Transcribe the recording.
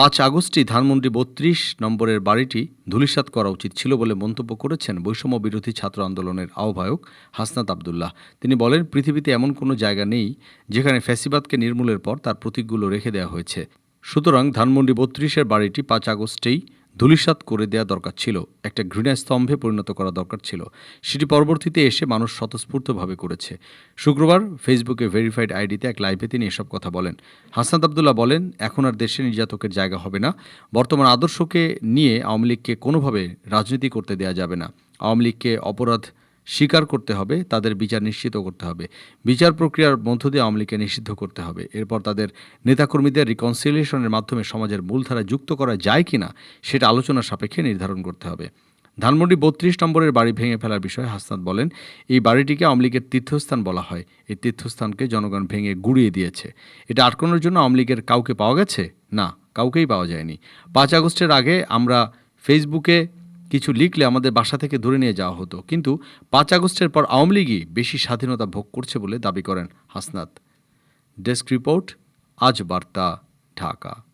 পাঁচ আগস্টই ধানমন্ডি বত্রিশ নম্বরের বাড়িটি ধুলিসাত করা উচিত ছিল বলে মন্তব্য করেছেন বৈষম্য বিরোধী ছাত্র আন্দোলনের আহ্বায়ক হাসনাত আবদুল্লাহ। তিনি বলেন, পৃথিবীতে এমন কোনো জায়গা নেই যেখানে ফ্যাসিবাদকে নির্মূলের পর তার প্রতীকগুলো রেখে দেওয়া হয়েছে। সুতরাং ধানমন্ডি বত্রিশের বাড়িটি পাঁচ আগস্টেই ধূলিসাৎ করে দেওয়া দরকার ছিল, একটা ঘৃণা স্তম্ভে পরিণত করা দরকার ছিল। সেটি পরবর্তীতে এসে মানুষ স্বতঃস্ফূর্তভাবে করেছে। শুক্রবার ফেসবুকে ভেরিফাইড আইডিতে এক লাইভে তিনি এসব কথা বলেন। হাসনাত আবদুল্লাহ বলেন, এখন আর দেশে নির্যাতকের জায়গা হবে না। বর্তমান আদর্শকে নিয়ে আওয়ামী লীগকে কোনোভাবে রাজনীতি করতে দেয়া যাবে না। আওয়ামী লীগকে অপরাধ স্বীকার করতে হবে, তাদের বিচার নিশ্চিত করতে হবে। বিচার প্রক্রিয়ার মধ্য দিয়ে আওয়ামী লীগকে নিষিদ্ধ করতে হবে। এরপর তাদের নেতাকর্মীদের রিকনসিলিয়েশনের মাধ্যমে সমাজের মূলধারা যুক্ত করা যায় কি না সেটা আলোচনা সাপেক্ষে নির্ধারণ করতে হবে। ধানমন্ডি বত্রিশ নম্বরের বাড়ি ভেঙে ফেলার বিষয়ে হাসনাত বলেন, এই বাড়িটিকে আওয়ামী লীগের তীর্থস্থান বলা হয়। এই তীর্থস্থানকে জনগণ ভেঙে গুড়িয়ে দিয়েছে। এটা আটকানোর জন্য আওয়ামী লীগের কাউকে পাওয়া গেছে? না, কাউকেই পাওয়া যায়নি। পাঁচ আগস্টের আগে আমরা ফেসবুকে কিছু লিখলে আমাদের বাসা থেকে ধরে নিয়ে যাওয়া হতো। কিন্তু পাঁচ আগস্টের পর আওয়ামী লীগই বেশি স্বাধীনতা ভোগ করছে বলে দাবি করেন হাসনাত। ডেস্ক রিপোর্ট, আজ বার্তা, ঢাকা।